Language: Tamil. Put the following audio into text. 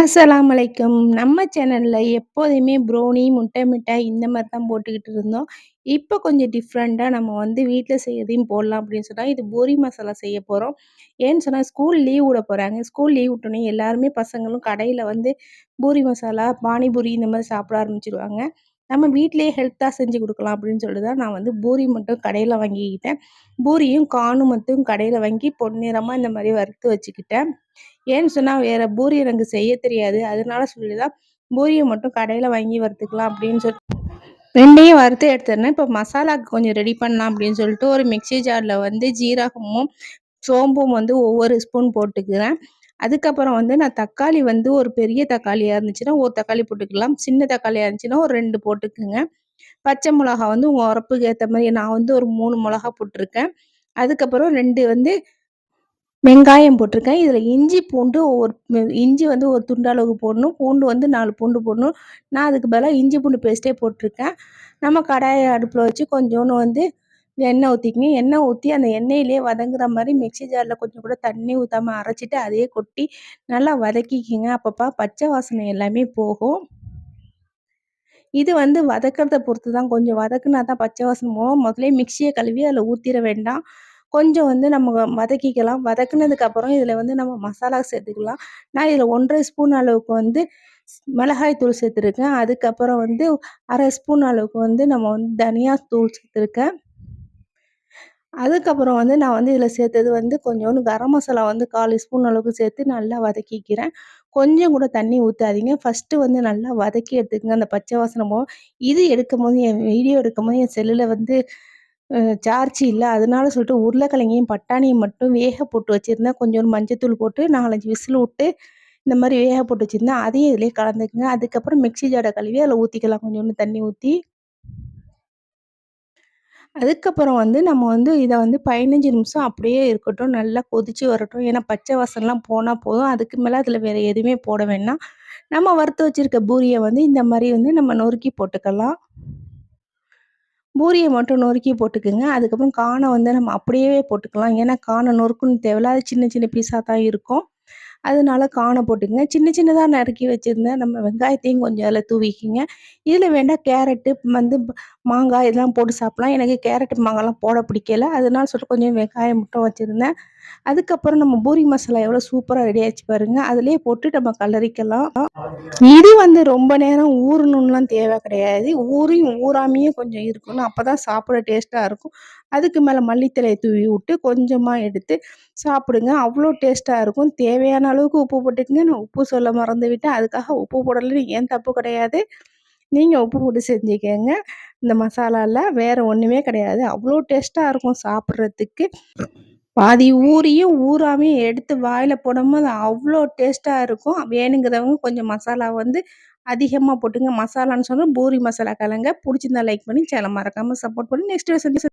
அஸ்ஸலாமு நம்ம சேனலில் எப்போதுமே ப்ரௌனி, முட்டை மிட்டாய் இந்த மாதிரி தான் போட்டுக்கிட்டு இருந்தோம். இப்போ கொஞ்சம் டிஃப்ரெண்ட்டாக நம்ம வந்து வீட்டில் செய்யறதையும் போடலாம் அப்படின்னு சொன்னால் இது பூரி மசாலா செய்ய போகிறோம் ஏன்னு சொன்னால் ஸ்கூல் லீவ் விட போகிறாங்க ஸ்கூல் லீவ் விட்டோன்னே எல்லாருமே பசங்களும் கடையில் வந்து பூரி மசாலா, பானிபூரி இந்த மாதிரி சாப்பிட ஆரம்பிச்சிடுவாங்க நம்ம வீட்டிலேயே ஹெல்த்தாக செஞ்சு கொடுக்கலாம் அப்படின்னு சொல்லிட்டு தான் நான் வந்து பூரி மட்டும் கடையில் வாங்கிக்கிட்டேன். பூரியும், காணும் மட்டும் கடையில் வாங்கி பொன்னிறமாக இந்த மாதிரி வறுத்து வச்சுக்கிட்டேன். ஏன்னு சொன்னால் வேறு பூரி எனக்கு செய்ய தெரியாது. அதனால சொல்லி தான் பூரியை மட்டும் கடையில் வாங்கி வறுத்துக்கலாம் அப்படின்னு சொல்லி ரெண்டையும் வறுத்து எடுத்துருந்தேன். இப்போ மசாலாக்கு கொஞ்சம் ரெடி பண்ணலாம் அப்படின்னு சொல்லிட்டு ஒரு மிக்ஸி ஜாரில் வந்து ஜீரகமும், சோம்பும் வந்து ஒவ்வொரு ஸ்பூன் போட்டுக்கிறேன். அதுக்கப்புறம் வந்து நான் தக்காளி வந்து ஒரு பெரிய தக்காளியாக இருந்துச்சுன்னா, ஒரு தக்காளி போட்டுக்கலாம். சின்ன தக்காளியாக இருந்துச்சுன்னா ஒரு ரெண்டு போட்டுக்குங்க பச்சை மிளகா வந்து உங்கள் உரப்புக்கு ஏற்ற மாதிரி நான் வந்து ஒரு மூணு மிளகா போட்டிருக்கேன் அதுக்கப்புறம் ரெண்டு வந்து வெங்காயம் போட்டிருக்கேன். இதில் இஞ்சி, பூண்டு ஒரு இஞ்சி வந்து ஒரு துண்டு அளவுக்கு போடணும். பூண்டு வந்து நாலு பூண்டு போடணும். நான் அதுக்கு பதிலாக இஞ்சி பூண்டு பேஸ்ட்டே போட்டிருக்கேன். நம்ம கடாய அடுப்பில் வச்சு கொஞ்சோண்டு வந்து எண்ணெய் ஊற்றிக்கங்க. எண்ணெய் ஊற்றி அந்த எண்ணெயிலே வதங்குற மாதிரி மிக்ஸி ஜாரில் கொஞ்சம் கூட தண்ணி ஊற்றாமல் அரைச்சிட்டு அதையே கொட்டி நல்லா வதக்கிக்கிங்க அப்பப்போ பச்சை வாசனை எல்லாமே போகும். இது வந்து வதக்கிறத பொறுத்து தான். கொஞ்சம் வதக்குனா தான் பச்சை வாசனை போகும். முதலே மிக்சியை கழுவி அதில் ஊற்றிட வேண்டாம். கொஞ்சம் வந்து நம்ம வதக்கிக்கலாம். வதக்குனதுக்கப்புறம் இதில் வந்து நம்ம மசாலா சேர்த்துக்கலாம். நான் இதில் 1 1/2 ஸ்பூன் அளவுக்கு வந்து மிளகாய் தூள் சேர்த்துருக்கேன். அதுக்கப்புறம் வந்து அரை ஸ்பூன் அளவுக்கு வந்து நம்ம வந்து தனியா தூள் சேர்த்துருக்கேன். அதுக்கப்புறம் வந்து நான் வந்து இதில் சேர்த்தது வந்து கொஞ்சோண்டு கரம் மசாலா வந்து 1/4 ஸ்பூன் அளவுக்கு சேர்த்து நல்லா வதக்கிக்கிறேன். கொஞ்சம் கூட தண்ணி ஊற்றாதீங்க ஃபஸ்ட்டு வந்து நல்லா வதக்கி எடுத்துக்கங்க. அந்த பச்சை வாசனை போகும். இது எடுக்கும்போது என் வீடியோ எடுக்கும்போது என் செல்லில் வந்து சார்ஜ் இல்லை அதனால சொல்லிட்டு உருளைக்கிழங்கையும், பட்டாணியும் மட்டும் வேக போட்டு வச்சுருந்தேன் கொஞ்சோண்டு மஞ்சத்தூள் போட்டு 4, 5 விசில் விட்டு இந்த மாதிரி வேக போட்டு வச்சிருந்தேன். அதையும் இதிலே கலந்துக்குங்க அதுக்கப்புறம் மிக்ஸி ஜாடை கழுவி அதில் ஊற்றிக்கலாம் கொஞ்சோண்டு தண்ணி ஊற்றி அதுக்கப்புறம் வந்து நம்ம வந்து இதை வந்து 15 நிமிஷம் அப்படியே இருக்கட்டும். நல்லா கொதிச்சு வரட்டும். ஏன்னா பச்சை வாசனைலாம் போனால் போதும். அதுக்கு மேலே அதில் வேறு எதுவுமே போட வேண்டாம். நம்ம வறுத்து வச்சுருக்க பூரியை வந்து இந்த மாதிரி வந்து நம்ம நொறுக்கி போட்டுக்கலாம். பூரியை மட்டும் நொறுக்கி போட்டுக்கங்க. அதுக்கப்புறம் காணை வந்து நம்ம அப்படியே போட்டுக்கலாம். ஏன்னா காணை நொறுக்குன்னு தேவையில்ல. அது சின்ன சின்ன பீஸாக தான் இருக்கும். அதனால கார்ன போட்டுக்கங்க. சின்ன சின்னதாக நறுக்கி வச்சுருந்தேன் நம்ம வெங்காயத்தையும் கொஞ்சம் அதில் தூவிக்கிங்க இதில் வேண்டாம் கேரட்டு வந்து மாங்காய் இதெல்லாம் போட்டு சாப்பிட்லாம் எனக்கு கேரட்டு மாங்காய்லாம் போட பிடிக்கல. அதனால சொல்லிட்டு கொஞ்சம் வெங்காயம் மட்டும் வச்சுருந்தேன் அதுக்கப்புறம் நம்ம பூரி மசாலா எவ்வளோ சூப்பராக ரெடி ஆச்சு பாருங்க. அதுலேயே போட்டு நம்ம கலரிக்கலாம். இது வந்து ரொம்ப நேரம் ஊறணும்லாம் தேவை கிடையாது. ஊறியும் ஊறாமையும் கொஞ்சம் இருக்கணும். அப்போ தான் சாப்பிட டேஸ்ட்டாக இருக்கும். அதுக்கு மேலே மல்லித்தலையை தூவி விட்டு கொஞ்சமாக எடுத்து சாப்பிடுங்க. அவ்வளோ டேஸ்ட்டாக இருக்கும். தேவையான அளவுக்கு உப்பு போட்டுக்கங்க. நான் உப்பு சொல்ல மறந்து விட்டேன் அதுக்காக உப்பு போடலன்னு ஏன் தப்பு கிடையாது. நீங்கள் உப்பு போட்டு செஞ்சுக்கோங்க இந்த மசாலால வேறு ஒன்றுமே கிடையாது. அவ்வளோ டேஸ்ட்டாக இருக்கும் சாப்பிட்றதுக்கு பாதி ஊறியும், ஊறாமையும் எடுத்து வாயில் போடும்போது அவ்வளோ டேஸ்ட்டாக இருக்கும். வேணுங்கிறவங்க கொஞ்சம் மசாலா வந்து அதிகமாக போட்டுங்க. மசாலான்னு சொன்னால் பூரி மசாலா கலங்க. பிடிச்சிருந்தா லைக் பண்ணி சேனல் மறக்காமல் சப்போர்ட் பண்ணி நெக்ஸ்ட் வீடியோ